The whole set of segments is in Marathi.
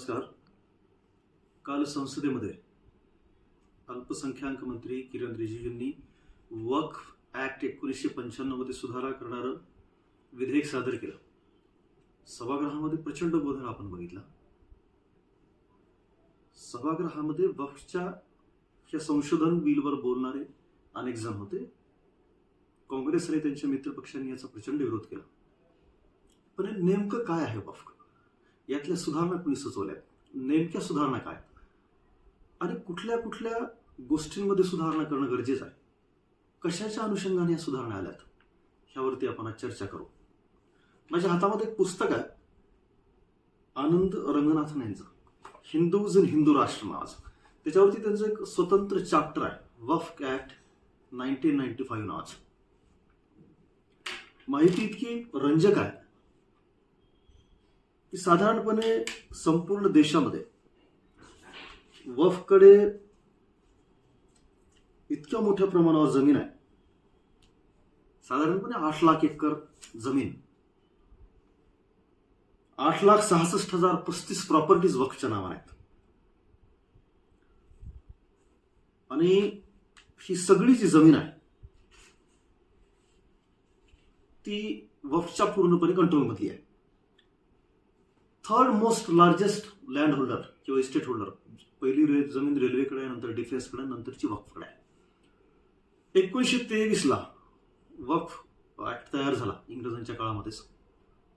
नमस्कार. काल संसदेमध्ये अल्पसंख्याक मंत्री किरण रिजिजूंनी वक्फ ॲक्ट एकोणीसशे पंच्याण्णवमध्ये मध्ये सुधारणा करणारं विधेयक सादर केलं. सभागृहामध्ये प्रचंड गोंधळ आपण बघितला. सभागृहामध्ये वक्फच्या या संशोधन बिलवर बोलणारे अनेक जण होते. काँग्रेस आणि त्यांच्या मित्रपक्षांनी याचा प्रचंड विरोध केला. पण हे नेमकं काय आहे वक्फ? यातल्या सुधारणा कुणी सुचवल्यात? नेमक्या सुधारणा काय? आणि कुठल्या कुठल्या गोष्टींमध्ये सुधारणा करणं गरजेचं आहे? कशाच्या अनुषंगाने या सुधारणा आल्यात? ह्यावरती आपण आज चर्चा करू. माझ्या हातामध्ये एक पुस्तक आहे. आनंद रंगनाथन यांचं. हिंदूज इन हिंदू राष्ट्र नावाचं त्याच्यावरती त्यांचं एक स्वतंत्र चॅप्टर आहे. Waqf act nineteen ninety five नावाचं. माहिती इतकी रंजक आहे. की साधारणपणे संपूर्ण देशामध्ये वफकडे इतक्या मोठ्या प्रमाणावर जमीन आहे. साधारणपणे आठ लाख एकर जमीन. आठ लाख सहासष्ट हजार पस्तीस प्रॉपर्टीज वक्फच्या नावाने आहेत. आणि ही सगळी जी जमीन आहे ती वफच्या पूर्णपणे कंट्रोलमधली आहे. Third most largest land holder किंवा इस्टेट होल्डर पहिली रे जमीन रेल्वेकडे आहे नंतर डिफेन्सकडे नंतरची वक्फकडे आहे. एकोणीसशे तेवीसला वक्फ ऍक्ट तयार झाला इंग्रजांच्या काळामध्येच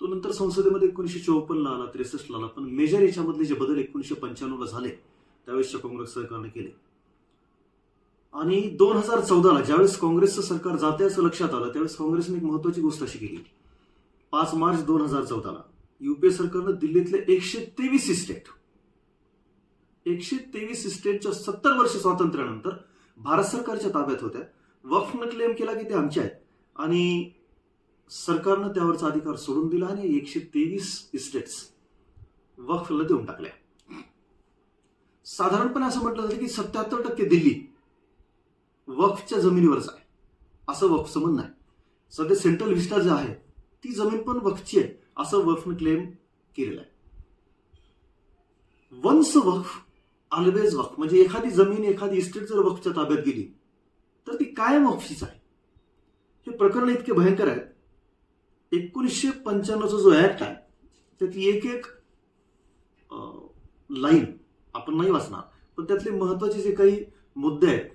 तो नंतर संसदेमध्ये एकोणीसशे चौपन्नला आला त्रेसष्टला आला. पण मेजर याच्यामधले जे बदल एकोणीसशे पंच्याण्णवला झाले त्यावेळेसच्या काँग्रेस सरकारने केले. आणि दोन हजार चौदाला ज्यावेळेस काँग्रेसचं सरकार जाते असं लक्षात आलं त्यावेळेस काँग्रेसने एक महत्वाची गोष्ट अशी केली. पाच मार्च दोन हजार चौदाला युपीए सरकारनं दिल्लीतले एकशे तेवीस इस्टेट एकशे तेवीस इस्टेटच्या सत्तर वर्ष स्वातंत्र्यानंतर भारत सरकारच्या ताब्यात होत्या. वक्फनं क्लेम केला की ते आमच्या आहेत. आणि सरकारनं त्यावरचा अधिकार सोडून दिला आणि एकशे तेवीस इस्टेट्स वक्फला देऊन टाकल्या साधारणपणे असं म्हटलं जातं की सत्याहत्तर टक्के दिल्ली वक्फच्या जमिनीवरच आहे. असं वक्फचं म्हणणं आहे. सध्या सेंट्रल विस्टा जे आहे ती जमीन पण वक्फची आहे. असं वक्फनं क्लेम केलेलं आहे. वन्स वफ ऑलवेज वफ म्हणजे एखादी जमीन एखादी इस्टेट जर वफच्या ताब्यात गेली तर ती कायम वफशीच आहे. हे प्रकरण इतके भयंकर आहे. एकोणीसशे पंच्याण्णवचा जो ऍक्ट आहे त्यातली एक एक लाईन आपण नाही वाचणार. पण त्यातले महत्त्वाचे जे काही मुद्दे आहेत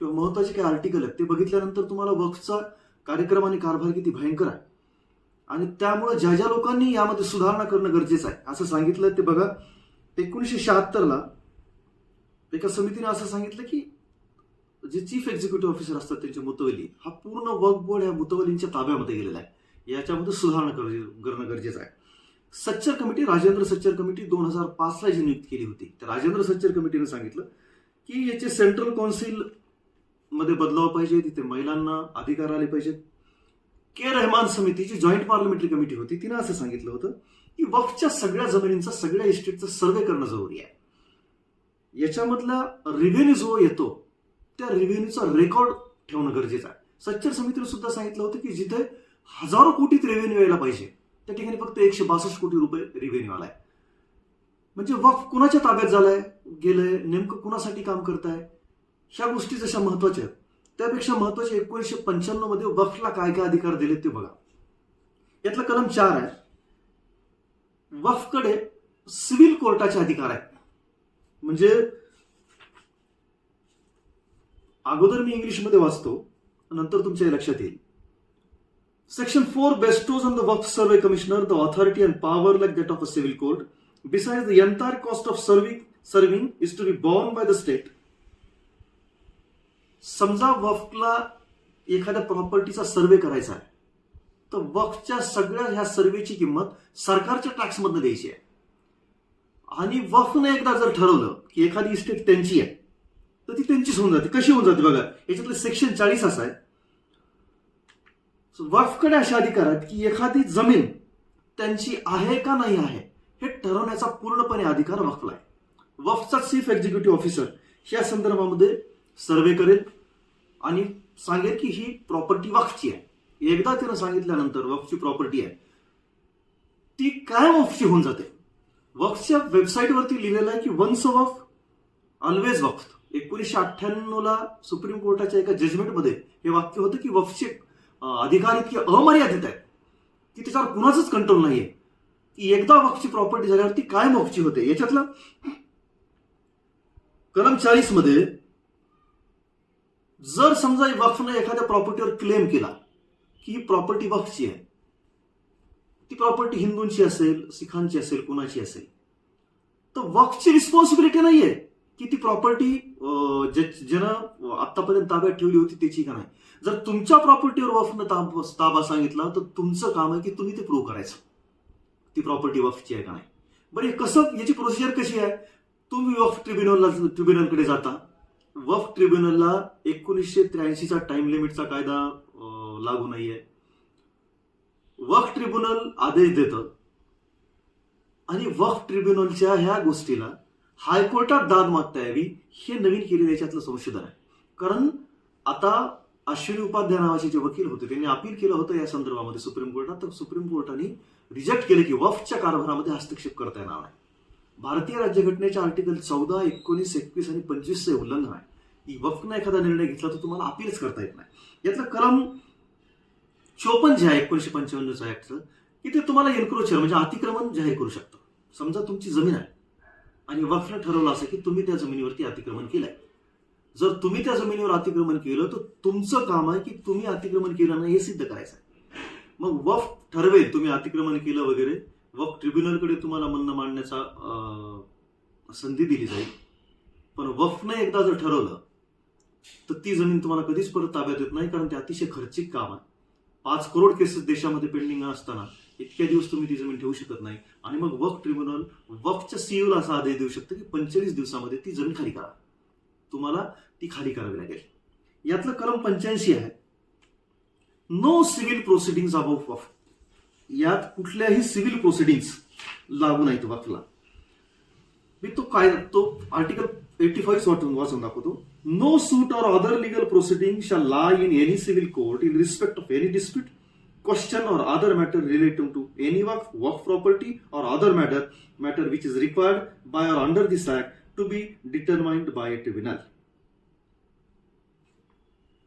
किंवा महत्त्वाचे काही आर्टिकल आहेत ते बघितल्यानंतर तुम्हाला वक्फचा कार्यक्रम आणि कारभार किती भयंकर आहे. आणि त्यामुळे ज्या ज्या लोकांनी यामध्ये सुधारणा करणं गरजेचं आहे असं सांगितलं ते बघा एकोणीसशे शहात्तरला एका समितीने असं सांगितलं की जे चीफ एक्झिक्युटिव्ह ऑफिसर असतात त्यांचे मुतवली हा पूर्ण वर्क बोर्ड ह्या मुतवलींच्या ताब्यामध्ये गेलेला आहे. याच्यामध्ये सुधारणा कर- करणं गरजेचं आहे. सच्चर कमिटी राजेंद्र सच्चर कमिटी दोन हजार पाचला जी नियुक्त केली होती. तर राजेंद्र सच्चर कमिटीने सांगितलं की याचे सेंट्रल कौन्सिलमध्ये बदलाव पाहिजे तिथे महिलांना अधिकार आले पाहिजेत. के. रहमान समितीची जॉईंट पार्लमेंटरी कमिटी होती. तिनं असं सांगितलं होतं की वक्फच्या सगळ्या जमिनींचा सगळ्या इस्टेटचा सर्वे करणं जरुरी आहे. याच्यामधला रिव्हेन्यू जो येतो त्या रिव्हेन्यूचा रेकॉर्ड ठेवणं गरजेचं आहे. सच्चर समितीने सुद्धा सांगितलं होतं की जिथे हजारो कोटीत रेव्हेन्यू यायला पाहिजे त्या ठिकाणी फक्त एकशे बासष्ट कोटी रुपये रेव्हेन्यू आलाय. म्हणजे वक्फ कुणाच्या ताब्यात झालाय गेलंय नेमकं कुणासाठी काम करताय? ह्या गोष्टी जशा महत्त्वाच्या आहेत त्यापेक्षा महत्त्वाचे एकोणीसशे पंच्याण्णवमध्ये वक्फला काय काय अधिकार दिले ते बघा. यातला कलम चार आहे. वक्फकडे सिव्हिल कोर्टाचे अधिकार आहेत. म्हणजे अगोदर मी इंग्लिशमध्ये वाचतो नंतर तुमच्या लक्षात येईल. Section four bestows on the Waqf survey commissioner the authority and power like that of a civil court beside the entire cost of serving serving is to be borne by the state समजा वफला एखाद्या प्रॉपर्टीचा सर्वे करायचा आहे तर वक्फच्या सगळ्या ह्या सर्वेची किंमत सरकारच्या टॅक्समधनं द्यायची आहे. आणि वफनं एकदा जर ठरवलं की एखादी इस्टेट त्यांची आहे तर ती त्यांचीच होऊन जाते. कशी होऊन जाते बघा याच्यातलं सेक्शन चाळीस असं आहे. वफकडे असे अधिकार आहेत की एखादी जमीन त्यांची आहे का नाही आहे हे ठरवण्याचा पूर्णपणे अधिकार वफला आहे. वफचा चीफ एक्झिक्युटिव्ह ऑफिसर या संदर्भामध्ये सर्वे करेल. आणि सांगेल की ही प्रॉपर्टी वक्फची आहे. एकदा तिनं सांगितल्यानंतर वक्फची प्रॉपर्टी आहे. ती कायम वक्फची होऊन जाते. वक्फच्या वेबसाईटवरती लिहिलेलं आहे की वन्स वक्फ ऑलवेज वक्फ एकोणीसशे अठ्ठ्याण्णवला सुप्रीम कोर्टाच्या एका जजमेंटमध्ये हे वाक्य होतं की वक्फचे अधिकार इतके अमर्यादित आहेत की त्याच्यावर कुणाचंच कंट्रोल नाही आहे की एकदा वक्फची प्रॉपर्टी झाल्यावर ती काय वक्फची होते. याच्यातलं कलम चाळीसमध्ये मध्ये जर समजा वक्फनं एखाद्या प्रॉपर्टीवर क्लेम केला की ही प्रॉपर्टी वक्फची आहे ती प्रॉपर्टी हिंदूंची असेल सिखांची असेल कुणाची असेल तर वक्फची रिस्पॉन्सिबिलिटी नाहीये की ती प्रॉपर्टी ज्यानं आतापर्यंत ताब्यात ठेवली होती त्याची का नाही. जर तुमच्या प्रॉपर्टीवर वफनं ताब ताबा सांगितला तर तुमचं काम आहे की तुम्ही ते प्रूव्ह करायचं ती प्रॉपर्टी वफची आहे का नाही. बरं हे कसं याची प्रोसिजर कशी आहे? तुम्ही वफ ट्रिब्युनलला ट्रिब्युनलकडे जाता वफ ट्रिब्युनलला एकोणीसशे त्र्याऐंशीचा टाइम लिमिटचा कायदा लागू नाहीये. वफ ट्रिब्युनल आदेश देतं. आणि वफ ट्रिब्युनलच्या ह्या गोष्टीला हायकोर्टात दाद मागता यावी हे नवीन केलेलं याच्यातलं संशोधन आहे. कारण आता अश्विनी उपाध्याय नावाचे जे वकील होते त्यांनी अपील केलं होतं या संदर्भामध्ये सुप्रीम कोर्टात. तर सुप्रीम कोर्टाने रिजेक्ट केलं की वफच्या कारभारामध्ये हस्तक्षेप करता येणार नाही. भारतीय राज्यघटनेच्या आर्टिकल चौदा एकोणीस एकवीस आणि पंचवीसचे उल्लंघन आहे. की एखादा निर्णय घेतला तर तुम्हाला अपीलच करता येत नाही. यातलं कलम चोपन्न जे आहे एकोणीशे पंचावन्नचं ऍक्टचं की ते तुम्हाला एन्क्रोचर म्हणजे अतिक्रमण जाहीर करू शकतं. समजा तुमची जमीन आहे आणि वफनं ठरवलं असं की तुम्ही त्या जमिनीवरती अतिक्रमण केलंय. जर तुम्ही त्या जमिनीवर अतिक्रमण केलं तर तुमचं काम आहे की तुम्ही अतिक्रमण केलं नाही हे सिद्ध करायचं आहे. मग वफ ठरवेल तुम्ही अतिक्रमण केलं वगैरे वफ ट्रिब्युनलकडे तुम्हाला म्हणणं मांडण्याचा अं, संधी दिली जाईल. पण वफनं एकदा जर ठरवलं तर ती जमीन तुम्हाला कधीच परत ताब्यात येत नाही कारण ते अतिशय खर्चिक काम आहे. पाच करोड केसेस देशामध्ये पेंडिंग असताना इतक्या दिवस तुम्ही ती जमीन ठेवू शकत नाही. आणि मग वक्फ ट्रिब्युनल वक्फच्या सीईओला असा आदेश देऊ शकतं की पंचेचाळीस दिवसामध्ये ती जमीन खाली करा. तुम्हाला ती खाली करावी लागेल. यातलं कलम पंच्याऐंशी आहे. No civil proceeding about Waqf. यात कुठल्याही सिव्हिल प्रोसिडिंग्स लागू नाहीत वक्फला. मी तो काय तो आर्टिकल एटी फाईव्ह वाचून वाचून दाखवतो. No suit or other legal proceeding shall lie in any civil court in respect of any dispute, question or other matter relating to any work, work property or other matter, matter which is required by or under this act to be determined by a tribunal.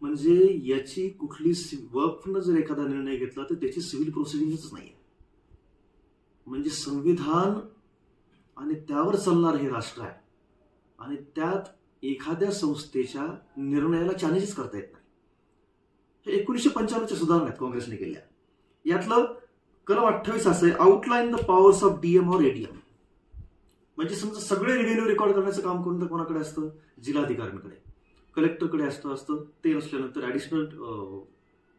म्हणजे याची कुठली वर्कनं जर एखादा निर्णय घेतला तर त्याची सिव्हिल प्रोसिडिंगच नाही म्हणजे संविधान आणि त्यावर चालणार हे राष्ट्र आहे आणि त्यात एखाद्या संस्थेच्या निर्णयाला चॅलेंजेस करता येत नाही. हे एकोणीसशे पंच्याण्णवच्या सुधारणा आहेत काँग्रेसने केल्या. यातलं कलम अठ्ठावीस असं आहे outline the powers of DM or ADM म्हणजे समजा सगळे रेव्हेन्यू रेकॉर्ड करण्याचं काम कोणतं कोणाकडे असतं? जिल्हाधिकाऱ्यांकडे. कलेक्टरकडे असतं असतं. ते नसल्यानंतर ऍडिशनल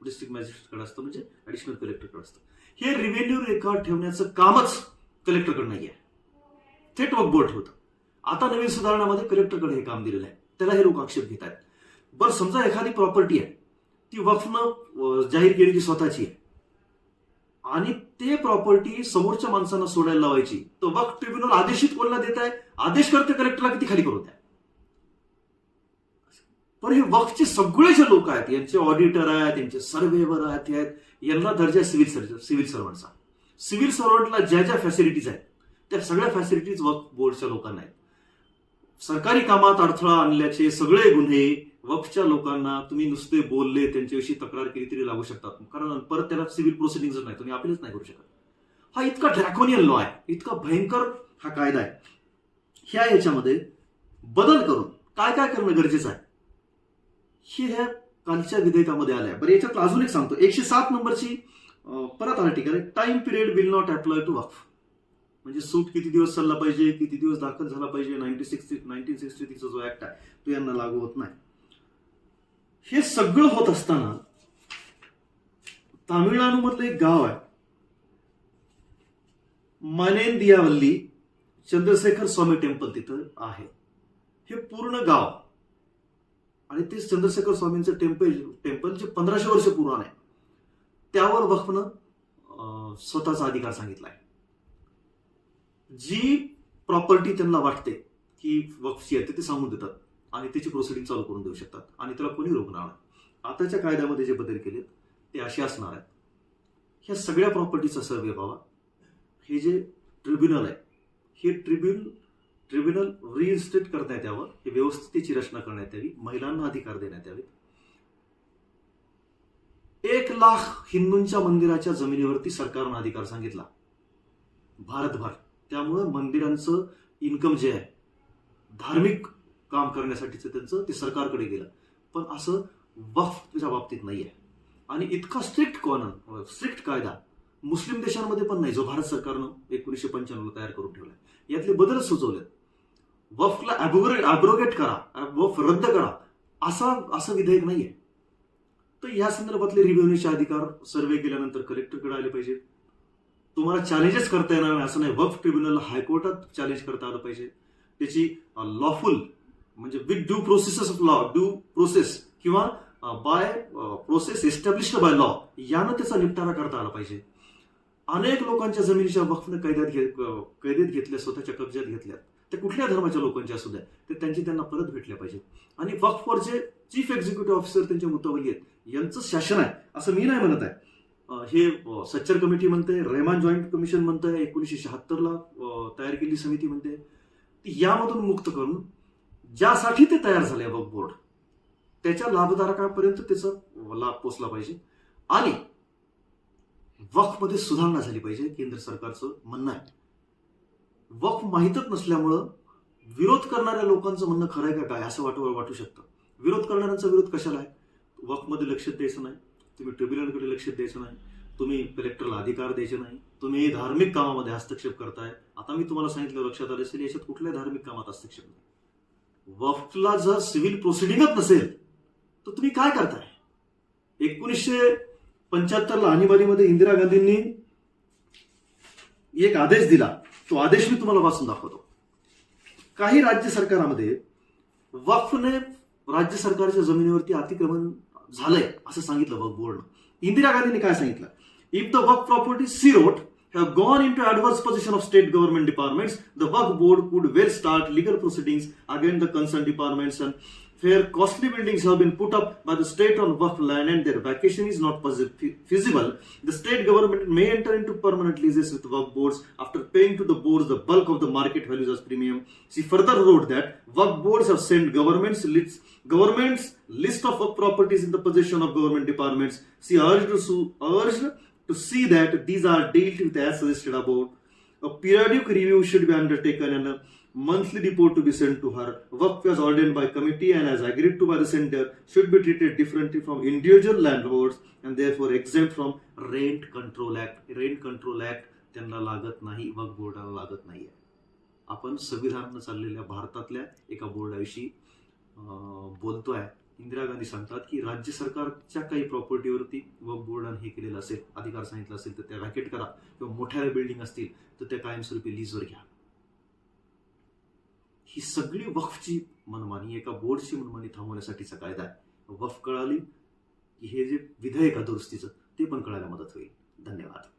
डिस्ट्रिक्ट मॅजिस्ट्रेटकडे असतं म्हणजे ऍडिशनल कलेक्टरकडे असतं. हे रेव्हेन्यू रेकॉर्ड ठेवण्याचं कामच कलेक्टरकडे नाही आहे थेट वक बोर्ड ठेवतं आता नवीन सुधारणामध्ये कलेक्टरकडे हे काम दिलेलं आहे. त्याला हे लोक आक्षेप घेत आहेत बरं समजा एखादी प्रॉपर्टी आहे ती वक्फनं जाहीर केलेली स्वतःची आहे आणि ते प्रॉपर्टी समोरच्या माणसांना सोडायला लावायची तर वक्फ ट्रिब्युनल आदेशित कोणाला देत आहे? आदेश करते कलेक्टरला किती खाली करू द्या. पण हे वक्फचे सगळे जे लोक आहेत यांचे ऑडिटर आहेत यांचे सर्वेवर आहेत आहेत यांना दर्जा सिव्हिल सर्जन सिव्हिल सर्वंटचा सिव्हिल सर्वंटला ज्या ज्या फॅसिलिटीज आहेत त्या सगळ्या फॅसिलिटीज वक्फ बोर्डच्या लोकांना आहेत. सरकारी कामात अडथळा आणल्याचे सगळे गुन्हे वक्फच्या लोकांना तुम्ही नुसते बोलले त्यांच्याविषयी तक्रार केली तरी लागू शकतात. कारण परत त्याला सिव्हिल प्रोसिडिंग नाही तुम्ही अपीलच नाही करू शकत. हा इतका ड्रॅकोनियन लॉ आहे. इतका भयंकर हा कायदा आहे. ह्या याच्यामध्ये बदल करून काय काय करणं गरजेचं आहे? हे ह्या कालच्या विधेयकामध्ये आलंय. बरं याच्यात अजून एक सांगतो. एकशे सात नंबरची अं, परत आर्टिकल आहे. Time period will not apply to Waqf. म्हणजे सूट किती दिवस चालला पाहिजे किती दिवस दाखल झाला पाहिजे नाईन्टी सिक्स्टी नाईन्टीन सिक्स्टी थ्रीचा जो ऍक्ट आहे तो यांना लागू होत नाही. हे सगळं होत असताना तामिळनाडूमधलं एक गाव आहे. मनेंदियावल्ली चंद्रशेखर स्वामी टेम्पल तिथं आहे. हे पूर्ण गाव. आणि ते चंद्रशेखर स्वामींचं टेम्पल टेम्पल जे पंधराशे वर्ष पुराण आहे. त्यावर वक्फनं स्वतःचा अधिकार सांगितलाय. जी प्रॉपर्टी त्यांना वाटते की वक्फची आहे ते सांगून देतात आणि त्याची प्रोसिडिंग चालू करून देऊ शकतात आणि त्याला कोणी रोखणार नाही. आताच्या कायद्यामध्ये जे बदल केलेत ते असे असणार आहेत. ह्या सगळ्या प्रॉपर्टीचा सर्वे व्हावा हे जे ट्रिब्युनल आहे हे ट्रिब्युन ट्रिब्युनल रिइन्स्टेट करण्यात यावं हे व्यवस्थितीची रचना करण्यात यावी महिलांना अधिकार देण्यात यावे एक लाख हिंदूंच्या मंदिराच्या जमिनीवरती सरकारनं अधिकार सांगितला. भारतभर. त्यामुळं मंदिरांचं इन्कम जे आहे धार्मिक काम करण्यासाठीचं त्यांचं ते सरकारकडे गेलं. पण असं वक्फच्या बाबतीत नाही आहे आणि इतका स्ट्रिक्ट कॉर्नर स्ट्रिक्ट कायदा मुस्लिम देशांमध्ये पण नाही जो भारत सरकारनं एकोणीसशे पंच्याण्णवला तयार करून ठेवला यातले बदल सुचवले वफला ॲब्रोगेट करा वफ रद्द करा असा असं विधेयक नाही आहे तर या संदर्भातले रिव्हेन्यूचे अधिकार सर्वे केल्यानंतर कलेक्टरकडे आले पाहिजे तुम्हाला चॅलेंजेस करता येणार नाही. असं नाही. वफ ट्रिब्युनल हायकोर्टात चॅलेंज करता आलं पाहिजे. त्याची लॉफुल म्हणजे with due processes of law due process किंवा by process established by law यानं त्याचा निपटारा करता आला पाहिजे. अनेक लोकांच्या जमिनीच्या वक्फनं कैद्यात घे कैदेत घेतल्या स्वतःच्या कब्जात घेतल्या ते कुठल्या धर्माच्या लोकांच्या असू द्या ते त्यांची त्यांना परत भेटल्या पाहिजे आणि वक्फवर जे चीफ एक्झिक्युटिव्ह ऑफिसर त्यांच्या मुतावली आहेत यांचं शासन आहे असं मी नाही म्हणत आहे. हे सच्चर कमिटी म्हणते रेहमान जॉईंट कमिशन म्हणतंय एकोणीसशे शहात्तरला तयार केलेली समिती म्हणते. ती यामधून मुक्त करून ज्यासाठी ते तयार झाले वक्फ बोर्ड त्याच्या लाभधारकापर्यंत त्याचा लाभ पोचला पाहिजे. आणि वक्फमध्ये सुधारणा झाली पाहिजे केंद्र सरकारचं म्हणणं आहे. वक्फ माहीतच नसल्यामुळं विरोध करणाऱ्या लोकांचं म्हणणं खरं आहे का काय असं वाटू वाटू शकतं. विरोध करणाऱ्यांचा विरोध कशाला आहे? वक्फमध्ये लक्ष द्यायचं नाही. तुम्ही ट्रिब्युनलकडे लक्ष द्यायचं नाही तुम्ही कलेक्टरला अधिकार द्यायचे नाही तुम्ही धार्मिक कामामध्ये हस्तक्षेप करताय. आता मी तुम्हाला सांगितलं लक्षात आलं असेल याच्यात कुठल्याही धार्मिक कामात हस्तक्षेप नाही. वफला जर सिव्हिल प्रोसिडिंगच नसेल तर तुम्ही काय करताय? एकोणीसशे पंच्याहत्तरला आणीबाणीमध्ये इंदिरा गांधींनी एक आदेश दिला. तो आदेश मी तुम्हाला वाचून दाखवतो. काही राज्य सरकारामध्ये वफने राज्य सरकारच्या जमिनीवरती अतिक्रमण झालंय असं सांगितलं वर्क बोर्डनं. इंदिरा गांधींनी काय सांगितलं? इफ द वर्क property सिरोट have gone into adverse position of state government departments the work board could well start legal proceeding again the concern departments and where costly buildings have been put up by the state on work land and their vacation is not feasible, the state government may enter into permanent leases with work boards after paying to the boards the bulk of the market values as premium. She further wrote that work boards have sent governments lists, governments list of properties in the possession of government departments. She urged to, urged to see that these are dealt with as suggested above. A periodic review should be undertaken and monthly report to be sent to her. Work was ordained by committee and as agreed to by the center should be treated differently from individual landlords and therefore exempt from Rent Control Act. Rent Control Act त्यांना लागत नाही वक बोर्डाला लागत नाही आहे आपण संविधानानं चाललेल्या भारतातल्या एका बोर्डाविषयी अं, बोलतोय इंदिरा गांधी सांगतात की राज्य सरकारच्या काही प्रॉपर्टीवरती वक बोर्डाने हे केलेलं असेल अधिकार सांगितलं असेल तर त्या व्हॅकेट करा किंवा मोठ्या बिल्डिंग असतील तर त्या कायमस्वरूपी लीजवर घ्या ही सगळी वक्फची मनमानी एका बोर्डची मनमानी थांबवण्यासाठीचा कायदा आहे वफ कळाली की हे जे विधेयक आहे दुरुस्तीचं ते पण कळायला मदत होईल. धन्यवाद.